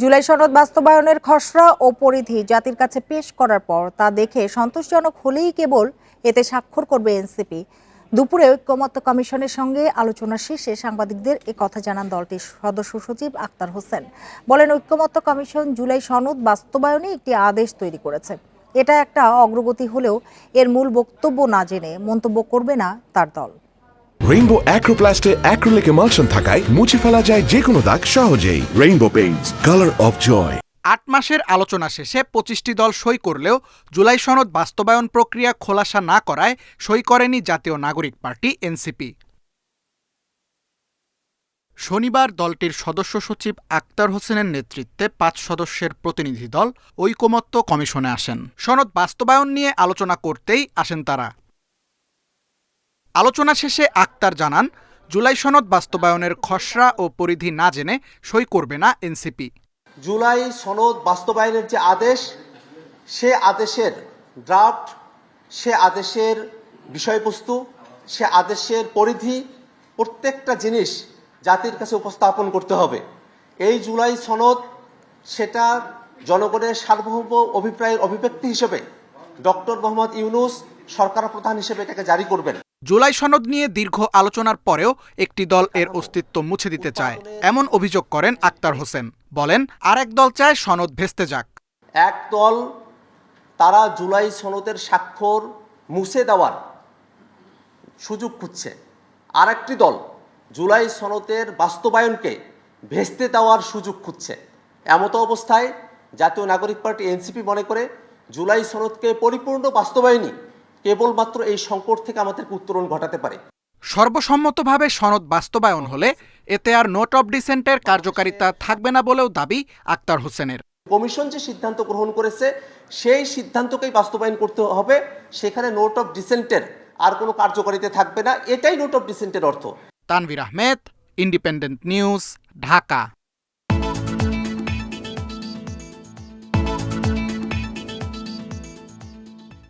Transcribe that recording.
জুলাই সনদ বাস্তবায়নের খসড়া ও পরিধি জাতির কাছে পেশ করার পর তা দেখে সন্তোষজনক হলেই কেবল এতে স্বাক্ষর করবে এনসিপি। দুপুরে ঐক্যমত্য কমিশনের সঙ্গে আলোচনা শেষে সাংবাদিকদের এ কথা জানান দলটির সদস্য সচিব আক্তার হোসেন। বলেন, ঐক্যমত্য কমিশন জুলাই সনদ বাস্তবায়নে একটি আদেশ তৈরি করেছে। এটা একটা অগ্রগতি হলেও এর মূল বক্তব্য না জেনে মন্তব্য করবে না তার দল। রেইনবো অ্যাক্রোপ্লাস্টে অ্যাক্রিলিক এমালশন থাকায় মুছে ফেলা যায় যে কোনো দাগ সহজেই। Rainbow paints colour of joy আট মাসের আলোচনা শেষে পঁচিশটি দল সই করলেও জুলাই সনদ বাস্তবায়ন প্রক্রিয়া খোলাসা না করায় সই করেনি জাতীয় নাগরিক পার্টি এনসিপি। শনিবার দলটির সদস্য সচিব আক্তার হোসেনের নেতৃত্বে পাঁচ সদস্যের প্রতিনিধি দল ঐকমত্য কমিশনে আসেন। সনদ বাস্তবায়ন নিয়ে আলোচনা করতেই আসেন তারা। আলোচনা শেষে আক্তার জানান, জুলাই সনদ বাস্তবায়নের খসড়া ও পরিধি না জেনে সই করবে না এনসিপি। জুলাই সনদ বাস্তবায়নের যে আদেশ, সে আদেশের ড্রাফট সে আদেশের বিষয়বস্তু, সে আদেশের পরিধি, প্রত্যেকটা জিনিস জাতির কাছে উপস্থাপন করতে হবে। এই জুলাই সনদ সেটা জনগণের সার্বভৌম অভিপ্রায়ের অভিব্যক্তি হিসেবে ডক্টর মোহাম্মদ ইউনুস সরকার প্রধান হিসেবে এটাকে জারি করবেন। জুলাই সনদ নিয়ে দীর্ঘ আলোচনার পরেও একটি দল এর অস্তিত্ব মুছে দিতে চায়। এমন অভিযোগ করেন আক্তার হোসেন। বলেন আরেক দল চায় সনদ ভেস্তে যাক। এক দল তারা জুলাই সনদের স্বাক্ষর মুছে দেওয়ার সুযোগ খুঁজছে। আর একটি দল জুলাই সনদের বাস্তবায়নকে ভেস্তে দেওয়ার সুযোগ খুঁজছে। এমতো অবস্থায় জাতীয় নাগরিক পার্টি এনসিপি মনে করে জুলাই সনদকে পরিপূর্ণ বাস্তবায়নই কেবলমাত্র এই সংকট থেকে আমাদেরকে উত্তরণ ঘটাতে পারে। সর্বসম্মতভাবে সনদ বাস্তবায়ন হলে এতে আর নোট অব ডিসেন্টের কার্যকারিতা থাকবে না বলেও দাবি আক্তার হোসেনের। কমিশন যে সিদ্ধান্ত গ্রহণ করেছে সেই সিদ্ধান্তকেই বাস্তবায়ন করতে হবে। সেখানে নোট অফ ডিসেন্টের আর কোনো কার্যকারিতা থাকবে না। এটাই নোট অফ ডিসেন্টের অর্থ। Tanvir Ahmed independent news Dhaka.